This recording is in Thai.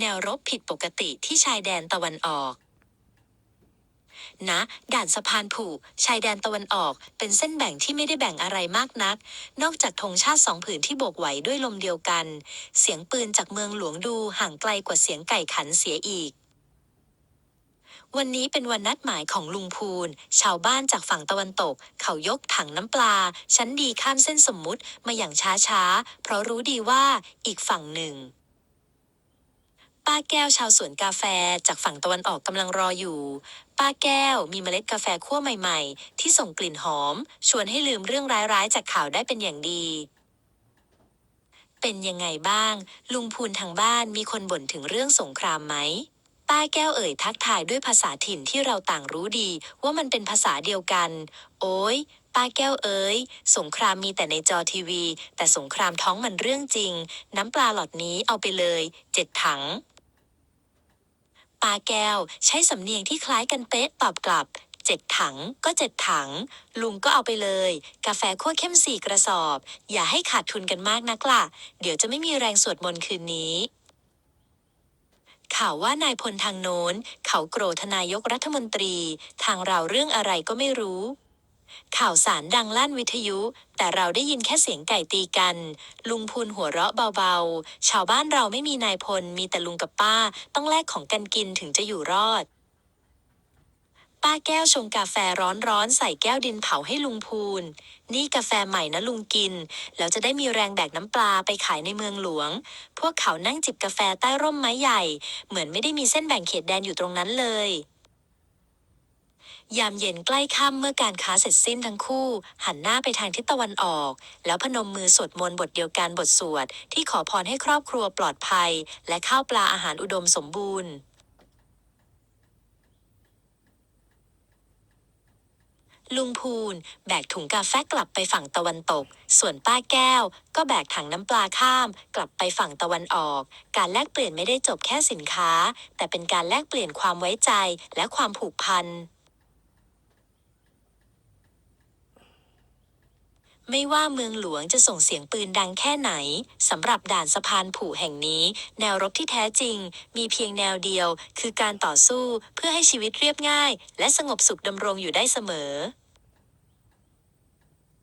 แนวรบผิดปกติที่ชายแดนตะวันออกณด่านสะพานผูชายแดนตะวันออก เป็นเส้นแบ่งที่ไม่ได้แบ่งอะไรมากนัก นอกจากธงชาติสองผืนที่โบกไหวด้วยลมเดียวกัน เสียงปืนจากเมืองหลวงดูห่างไกลกว่าเสียงไก่ขันเสียอีก วันนี้เป็นวันนัดหมายของลุงพูน ชาวบ้านจากฝั่งตะวันตก เขายกถังน้ำปลา ชั้นดีข้ามเส้นสมมุติมาอย่างช้าๆ เพราะรู้ดีว่าอีกฝั่งหนึ่ง ป้าแก้วชาวสวนกาแฟจากฝั่งตะวันออกกำลังรออยู่ ป้าแก้วมีเมล็ดกาแฟคั่วใหม่ๆ ที่ส่งกลิ่นหอม ชวนให้ลืมเรื่องร้ายๆ จากข่าวได้เป็นอย่างดี เป็นยังไงบ้าง ลุงพูนทางบ้านมีคนบ่นถึงเรื่องสงครามไหม ป้าแก้วเอ่ยทักทายด้วยภาษาถิ่นที่เราต่างรู้ดี ว่ามันเป็นภาษาเดียวกัน โอ้ยป้าแก้วเอ๋ย สงครามมีแต่ในจอทีวี แต่สงครามท้องมันเรื่องจริง น้ำปลาหลอดนี้เอาไปเลย เจ็ดถัง ปาแก้ว ใช้สำเนียงที่คล้ายกันเป๊ะตอบกลับเจ็ดถังก็เจ็ดถัง ลุงก็เอาไปเลย กาแฟขั้วเข้มสี่กระสอบ อย่าให้ขาดทุนกันมากนักล่ะ เดี๋ยวจะไม่มีแรงสวดมนต์คืนนี้ข่าวว่านายพลทางโน้น เขาโกรธทนายกรัฐมนตรี ทางเราเรื่องอะไรก็ไม่รู้ ข่าวสารดังลั่นวิทยุ แต่เราได้ยินแค่เสียงไก่ตีกัน ลุงพูนหัวเราะเบาๆ ชาวบ้านเราไม่มีนายพล มีแต่ลุงกับป้า ต้องแลกของกันกินถึงจะอยู่รอด ป้าแก้วชงกาแฟร้อนๆ ใส่แก้วดินเผาให้ลุงพูน นี่กาแฟใหม่นะลุงกิน แล้วจะได้มีแรงแบกน้ำปลาไปขายในเมืองหลวง พวกเขานั่งจิบกาแฟใต้ร่มไม้ใหญ่ เหมือนไม่ได้มีเส้นแบ่งเขตแดนอยู่ตรงนั้นเลย ยามเย็นใกล้ค่ำเมื่อการค้าเสร็จสิ้นทั้งคู่ หันหน้าไปทางทิศตะวันออก แล้วพนมมือสวดมนต์บทเดียวกันบทสวด ที่ขอพรให้ครอบครัวปลอดภัย และข้าวปลาอาหารอุดมสมบูรณ์ลุงพูนแบกถุงกาแฟกลับไปฝั่งตะวันตก ส่วนป้าแก้ว ก็แบกถังน้ำปลาข้าม กลับไปฝั่งตะวันออก การแลกเปลี่ยนไม่ได้จบแค่สินค้า แต่เป็นการแลกเปลี่ยนความไว้ใจและความผูกพัน ไม่ว่าเมืองหลวงจะส่งเสียงปืนดังแค่ไหนสำหรับด่านสะพานผู่แห่งนี้ แนวรบที่แท้จริง มีเพียงแนวเดียว คือการต่อสู้เพื่อให้ชีวิตเรียบง่าย และสงบสุขดำรงอยู่ได้เสมอ